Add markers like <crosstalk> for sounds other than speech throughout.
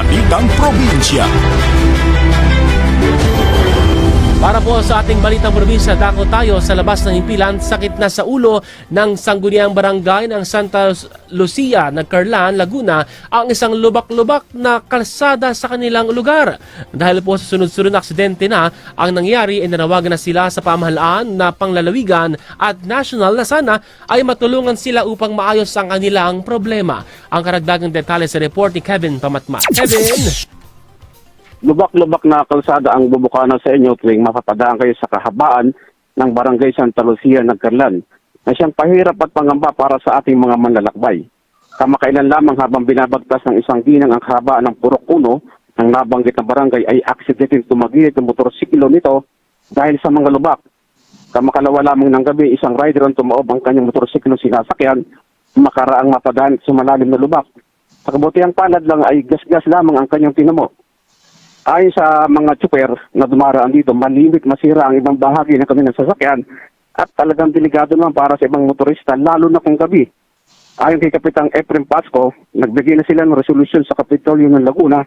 Balitang Probinsya. Po sa ating balitang probinsya, dako tayo sa labas ng himpilan, sakit na sa ulo ng sangguniang barangay ng Santa Lucia, Nagcarlan, Laguna, ang isang lubak-lubak na kalsada sa kanilang lugar. Dahil po sa sunod-sunod na aksidente na ang nangyari, ay nanawagan na sila sa pamahalaan na panglalawigan at national na sana ay matulungan sila upang maayos ang kanilang problema. Ang karagdagang detalye sa report ni Kevin Pamatmat. Kevin! <laughs> lubak-lubak na kalsada ang bubukana sa inyo tuwing mapapadaan kayo sa kahabaan ng Barangay Santa Lucia, Nagcarlan, na siyang pahirap at pangamba para sa ating mga manlalakbay. Kamakailan lamang habang binabagtas ng isang ginang ang kahabaan ng purok uno ng nabanggit na barangay ay aksidenteng tumagilid ang motorsiklo nito dahil sa mga lubak. Kamakalawa lamang ng gabi, isang rider ang tumaob ang kanyang motorsiklo sinasakyan, makaraang mapadaan sa malalim na lubak. Sa kabutihang palad lang ay gasgas lamang ang kanyang tinamo. Ayon sa mga tsuper na dumaraan dito, malimit masira ang ibang bahagi ng kanilang sasakyan at talagang delikado naman para sa ibang motorista, lalo na kung gabi. Ayon kay Kapitang Efrem Pasco, nagbigay na sila ng resolusyon sa Kapitolyo ng Laguna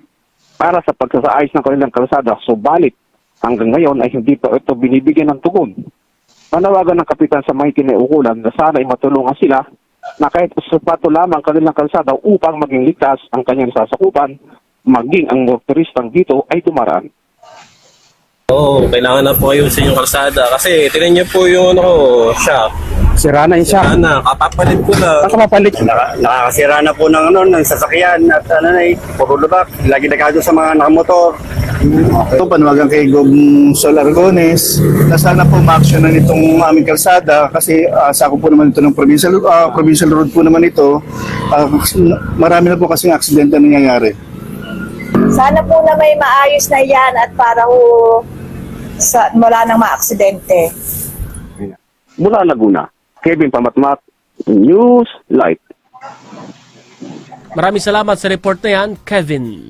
para sa pagsasaayos ng kanilang kalsada. Subalit, hanggang ngayon ay hindi pa ito binibigyan ng tugon. Panawagan ng Kapitan sa may kinaukulan na sana ay matulungan sila na kahit sapato lamang kanilang kalsada upang maging ligtas ang kanyang sasakupan, maging ang motoristang dito ay dumaraan. Oo, kailangan na po ayusin yung kalsada. Kasi tinan niyo po yung ano ko, shop. Sira na yung shop. Sana, kapapalit ko na. Saan ka mapalit? Naka, nakakasira na po ng ano ng sasakyan at ano na eh, puro lubak. Lagi nagkado sa mga nakamotor. Ito, panawagan kay Gob Sol Aragones na sana po ma-action na nitong aming kalsada kasi uh, sako po naman ito ng provincial, ah, provincial road po naman ito. Ah, marami na po kasing aksidente na nangyayari. Sana po na may maayos na yan at para ho sa, wala nang maaksidente. Mula Laguna, Kevin Pamatmat, News Light. Maraming salamat sa report na yan, Kevin.